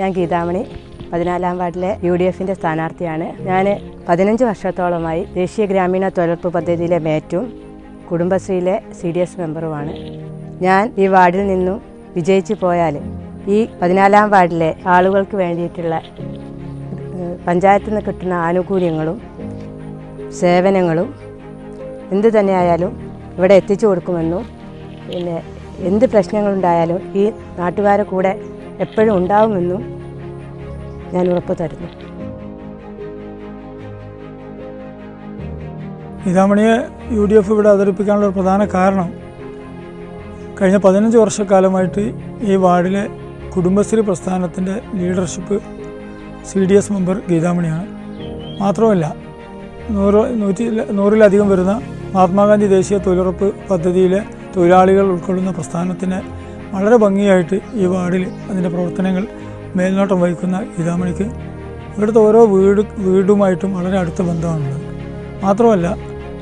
ഞാൻ ഗീതാമണി പതിനാലാം വാർഡിലെ യു ഡി എഫിന്റെ സ്ഥാനാർത്ഥിയാണ്. ഞാൻ പതിനഞ്ച് വർഷത്തോളമായി ദേശീയ ഗ്രാമീണ തൊഴിലുറപ്പ് പദ്ധതിയിലെ മേറ്റും കുടുംബശ്രീയിലെ സി ഡി എസ് മെമ്പറുമാണ്. ഞാൻ ഈ വാർഡിൽ നിന്നും വിജയിച്ചു പോയാൽ ഈ പതിനാലാം വാർഡിലെ ആളുകൾക്ക് വേണ്ടിയിട്ടുള്ള പഞ്ചായത്തിൽ നിന്ന് കിട്ടുന്ന ആനുകൂല്യങ്ങളും സേവനങ്ങളും എന്തു തന്നെയായാലും ഇവിടെ എത്തിച്ചു കൊടുക്കുമെന്നും പിന്നെ എന്ത് പ്രശ്നങ്ങളുണ്ടായാലും ഈ നാട്ടുകാരെ കൂടെ എപ്പോഴും ഉണ്ടാവുമെന്നും ഞാൻ ഉറപ്പ് തരുന്നു. സീതാമണിയെ യു ഡി എഫ് ഇവിടെ അവതരിപ്പിക്കാനുള്ള ഒരു പ്രധാന കാരണം കഴിഞ്ഞ പതിനഞ്ച് വർഷക്കാലമായിട്ട് ഈ വാർഡിലെ കുടുംബശ്രീ പ്രസ്ഥാനത്തിന്റെ leadership C D S member ഗീതാമണിയാണ്. മാത്രമല്ല നൂറ് നൂറ്റി നൂറിലധികം വരുന്ന മഹാത്മാഗാന്ധി ദേശീയ തൊഴിലുറപ്പ് പദ്ധതിയിലെ തൊഴിലാളികൾ ഉൾക്കൊള്ളുന്ന പ്രസ്ഥാനത്തിന് വളരെ ഭംഗിയായിട്ട് ഈ വാർഡിൽ അതിന്റെ പ്രവർത്തനങ്ങൾ മേൽനോട്ടം വഹിക്കുന്ന ഇതാമണിക്ക് ഇവിടുത്തെ ഓരോ വീട് വീടുമായിട്ടും വളരെ അടുത്ത ബന്ധമാണുള്ളത് മാത്രമല്ല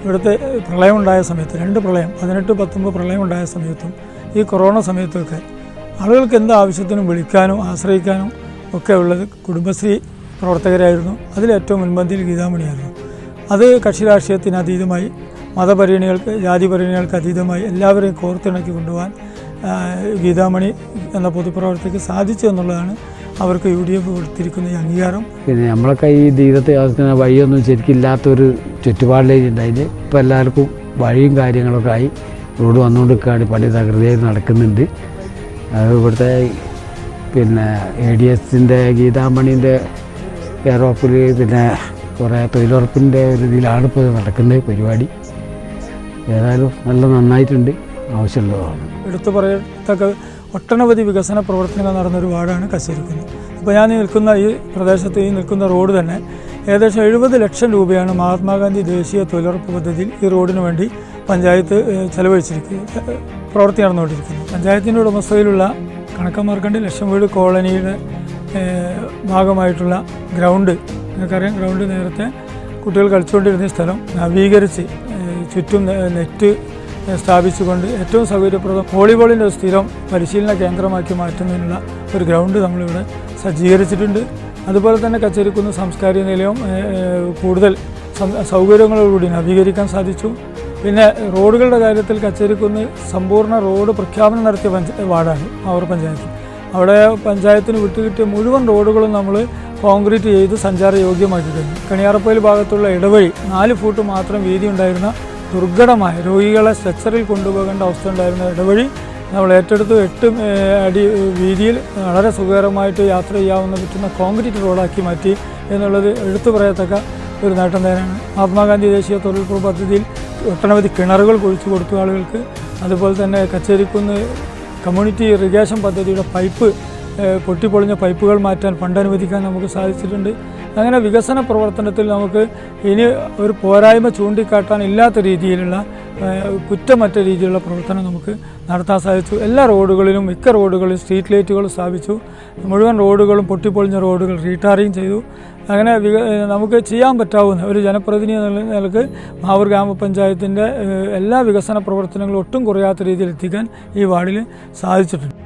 ഇവിടുത്തെ പ്രളയമുണ്ടായ സമയത്ത് രണ്ട് പ്രളയം പതിനെട്ട് പത്തൊമ്പത് പ്രളയം ഉണ്ടായ സമയത്തും ഈ കൊറോണ സമയത്തൊക്കെ ആളുകൾക്ക് എന്ത് ആവശ്യത്തിനും വിളിക്കാനും ആശ്രയിക്കാനും ഒക്കെ ഉള്ളത് കുടുംബശ്രീ പ്രവർത്തകരായിരുന്നു. അതിലേറ്റവും മുൻപന്തിയിൽ ഗീതാമണിയായിരുന്നു. അത് കക്ഷി രാഷ്ട്രീയത്തിന് അതീതമായി മതപരിഗണികൾക്ക് ജാതി പരിഗണികൾക്ക് അതീതമായി എല്ലാവരെയും കോർത്തിണക്കി കൊണ്ടുപോകാൻ ഗീതാമണി എന്ന പൊതുപ്രവർത്തകർക്ക് സാധിച്ചു എന്നുള്ളതാണ് അവർക്ക് യു ഡി എഫ് കൊടുത്തിരിക്കുന്ന ഈ അംഗീകാരം. പിന്നെ നമ്മളൊക്കെ ഈ ജീവിതത്തെ ആവശ്യത്തിന് വഴിയൊന്നും ശരിക്കും ഇല്ലാത്തൊരു ചുറ്റുപാടിലേക്ക് ഉണ്ടായില്ല? ഇപ്പം എല്ലാവർക്കും വഴിയും കാര്യങ്ങളൊക്കെ ആയി. റോഡ് വന്നുകൊണ്ടിരിക്കുകയാണ് പണി തകൃതിയായി നടക്കുന്നുണ്ട്. അത് ഇവിടുത്തെ പിന്നെ എ ഡി എസിന്റെ ഗീതാമണിന്റെ കെയർ പിന്നെ കുറേ തൊഴിലുറപ്പിന്റെ ഒരു ഇതിലാണ് ഇപ്പോൾ നടക്കുന്നത് പരിപാടി. ഏതായാലും നല്ല നന്നായിട്ടുണ്ട്. ആവശ്യമുള്ളതാണ് എടുത്തു പറയത്തക്ക ഒട്ടനവധി വികസന പ്രവർത്തനങ്ങൾ നടന്നൊരു വാർഡാണ് കച്ചേരിക്കുന്നത് അപ്പോൾ ഞാൻ നിൽക്കുന്ന ഈ പ്രദേശത്ത് ഈ നിൽക്കുന്ന റോഡ് തന്നെ ഏകദേശം എഴുപത് ലക്ഷം രൂപയാണ് മഹാത്മാഗാന്ധി ദേശീയ തൊഴിലുറപ്പ് പദ്ധതിയിൽ ഈ റോഡിന് വേണ്ടി പഞ്ചായത്ത് ചെലവഴിച്ചിരിക്കുന്നത് പ്രവൃത്തി നടന്നുകൊണ്ടിരിക്കുന്നത്. പഞ്ചായത്തിന്റെ ഉടമസ്ഥയിലുള്ള കണക്കമാർക്കണ്ട് ലക്ഷം വീട് കോളനിയുടെ ഭാഗമായിട്ടുള്ള ഗ്രൗണ്ട്. നിങ്ങൾക്കറിയാം ഗ്രൗണ്ട് നേരത്തെ കുട്ടികൾ കളിച്ചുകൊണ്ടിരുന്ന സ്ഥലം നവീകരിച്ച് ചുറ്റും നെറ്റ് സ്ഥാപിച്ചുകൊണ്ട് ഏറ്റവും സൗകര്യപ്രദം വോളിബോളിന്റെ ഒരു സ്ഥിരം പരിശീലന കേന്ദ്രമാക്കി മാറ്റുന്നതിനുള്ള ഒരു ഗ്രൗണ്ട് നമ്മളിവിടെ സജ്ജീകരിച്ചിട്ടുണ്ട്. അതുപോലെ തന്നെ കച്ചേരിക്കുന്ന് സാംസ്കാരിക നിലയം കൂടുതൽ സൗകര്യങ്ങളോടുകൂടി നവീകരിക്കാൻ സാധിച്ചു. പിന്നെ റോഡുകളുടെ കാര്യത്തിൽ കച്ചേരിക്കുന്ന് സമ്പൂർണ റോഡ് പ്രഖ്യാപനം നടത്തിയ പഞ്ച വാർഡാണ് അവർ പഞ്ചായത്ത്. അവിടെ പഞ്ചായത്തിന് വിട്ടുകിട്ടിയ മുഴുവൻ റോഡുകളും നമ്മൾ കോൺക്രീറ്റ് ചെയ്ത് സഞ്ചാരയോഗ്യമാക്കി കഴിഞ്ഞു. കണിയാറപ്പയിൽ ഭാഗത്തുള്ള ഇടവഴി നാല് ഫൂട്ട് മാത്രം വീതി ഉണ്ടായിരുന്ന ദുർഘടമായ രോഗികളെ സ്ട്രെച്ചറിൽ കൊണ്ടുപോകേണ്ട അവസ്ഥ ഉണ്ടായിരുന്ന ഇടവഴി നമ്മൾ ഏറ്റെടുത്ത് എട്ട് അടി വീതിയിൽ വളരെ സുഖകരമായിട്ട് യാത്ര ചെയ്യാവുന്ന പറ്റുന്ന കോൺക്രീറ്റ് റോഡാക്കി മാറ്റി എന്നുള്ളത് എടുത്തു പറയത്തക്ക ഒരു നേട്ടം തന്നെയാണ്. മഹാത്മാഗാന്ധി ദേശീയ തൊഴിലുറപ്പ് പദ്ധതിയിൽ ഒട്ടനവധി കിണറുകൾ കുഴിച്ചു കൊടുത്തു ആളുകൾക്ക്. അതുപോലെ തന്നെ കച്ചേരിക്കുന്ന് കമ്മ്യൂണിറ്റി ഇറിഗേഷൻ പദ്ധതിയുടെ പൈപ്പ് പൊട്ടിപ്പൊളിഞ്ഞ പൈപ്പുകൾ മാറ്റാൻ ഫണ്ട് അനുവദിക്കാൻ നമുക്ക് സാധിച്ചിട്ടുണ്ട്. അങ്ങനെ വികസന പ്രവർത്തനത്തിൽ നമുക്ക് ഇനി ഒരു പോരായ്മ ചൂണ്ടിക്കാട്ടാൻ ഇല്ലാത്ത രീതിയിലുള്ള കുറ്റമറ്റ രീതിയിലുള്ള പ്രവർത്തനം നമുക്ക് നടത്താൻ സാധിച്ചു. എല്ലാ റോഡുകളിലും മിക്ക റോഡുകളിലും സ്ട്രീറ്റ് ലൈറ്റുകൾ സ്ഥാപിച്ചു. മുഴുവൻ റോഡുകളും പൊട്ടിപ്പൊളിഞ്ഞ റോഡുകൾ റീടാറിങ് ചെയ്തു. അങ്ങനെ നമുക്ക് ചെയ്യാൻ പറ്റാവുന്ന ഒരു ജനപ്രതിനിധി നിലയ്ക്ക് മാവൂർ ഗ്രാമപഞ്ചായത്തിന്റെ എല്ലാ വികസന പ്രവർത്തനങ്ങളും ഒട്ടും കുറയാത്ത രീതിയിൽ എത്തിക്കാൻ ഈ വാർഡിൽ സാധിച്ചിട്ടുണ്ട്.